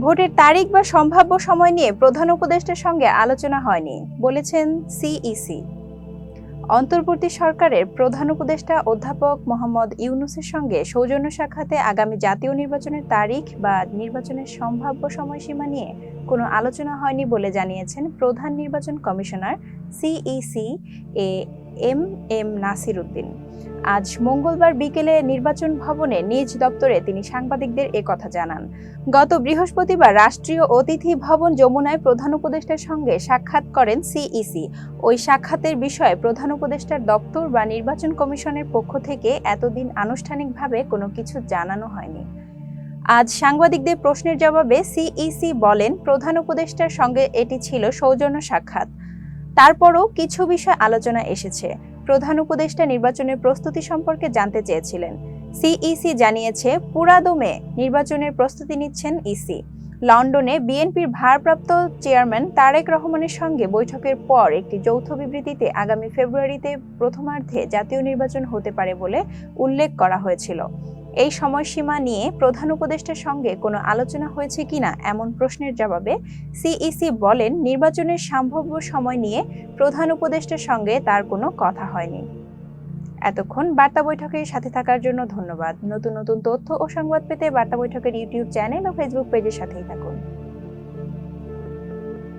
ভোটের তারিখ বা সম্ভাব্য সময় নিয়ে প্রধান উপদেষ্টার সঙ্গে আলোচনা হয়নি, বলেছেন সিইসি অন্তর্বর্তী সরকারের প্রধান উপদেষ্টা অধ্যাপক মোহাম্মদ ইউনুসের সঙ্গে সৌজন্য সাক্ষাতে আগামী জাতীয় নির্বাচনের তারিখ বা নির্বাচনের সম্ভাব্য সময়সীমা নিয়ে কোনো আলোচনা হয়নি বলে জানিয়েছেন প্রধান নির্বাচন commissioner CEC A M M Nasir Uddin. আজ মঙ্গলবার বিকেলে নির্বাচন ভবনে নিজ দপ্তরে তিনি সাংবাদিকদের কথা জানান। গত বৃহস্পতিবার রাষ্ট্রীয় অতিথি ভবন যমুনায় প্রধান উপদেষ্টার সঙ্গে সাক্ষাৎ করেন সিইসি। ওই সাক্ষাতের বিষয়ে প্রধান উপদেষ্টার দপ্তর বা নির্বাচন কমিশনের পক্ষ থেকে এতদিন আনুষ্ঠানিকভাবে কোনো কিছু জানানো হয়নি। আজ সাংবাদিকদের প্রশ্নের জবাবে সিইসি বলেন, প্রধান উপদেষ্টার সঙ্গে এটি ছিল সৌজন্য সাক্ষাৎ। তারপরও কিছু বিষয় আলোচনা এসেছে। প্রধান উপদেষ্টা নির্বাচনের প্রস্তুতি সম্পর্কে জানতে চেয়েছিলেন। সিইসি জানিয়েছে, পুরাদমে নির্বাচনের প্রস্তুতি নিচ্ছেন ইসি। লন্ডনে বিএনপির ভারপ্রাপ্ত চেয়ারম্যান তারেক রহমানের সঙ্গে বৈঠকের পর একটি যৌথ বিবৃতিতে আগামী ফেব্রুয়ারিতে প্রথমার্ধে জাতীয় নির্বাচন হতে পারে বলে উল্লেখ করা হয়েছিল। এই সময়সীমা নিয়ে প্রধান উপদেষ্টার সঙ্গে কোনো আলোচনা হয়েছে কিনা এমন প্রশ্নের জবাবে সিইসি বলেন, নির্বাচনের সম্ভাব্য সময় নিয়ে প্রধান উপদেষ্টার সঙ্গে তার কোনো কথা হয়নি। এতক্ষণ বার্তা বৈঠকের সাথে থাকার জন্য ধন্যবাদ। নতুন নতুন তথ্য ও সংবাদ পেতে বার্তা বৈঠকের ইউটিউব চ্যানেল ও ফেসবুক পেজের সাথেই থাকুন।